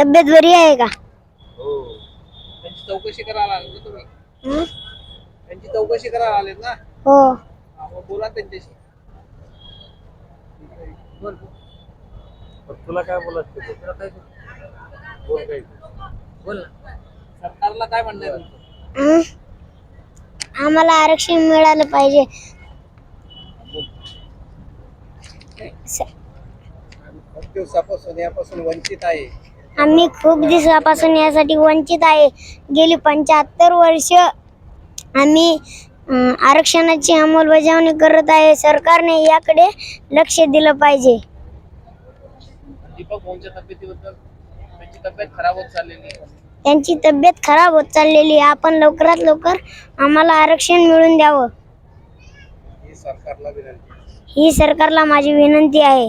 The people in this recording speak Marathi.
तब्येत बरी आहे का? हो. त्यांची चौकशी करायला आले ना तुम्ही? हं? त्यांची चौकशी करायला आलेत ना? हो. हा, मग बोला त्यांच्याशी. बोल तुला काय बोलायचं ते? तुला काय बोल ना. सरकारला काय म्हणणं आहे तुमचं? हं? आम्हाला आरक्षण मिळालं पाहिजे. स- खूप दिवसापासून यापासून वंचित आहे. आम्ही खूप दिवसापासून यासाठी वंचित आहे. गेली पंच्याहत्तर वर्ष आम्ही आरक्षणाची अंमलबजावणी करत आहे. सरकारने याकडे लक्ष दिलं पाहिजे. त्यांची तब्येत खराब होत चाललेली आपण लवकरात लवकर आम्हाला आरक्षण मिळून द्यावं. ही सरकारला विनंती ही सरकारला माझी विनंती आहे.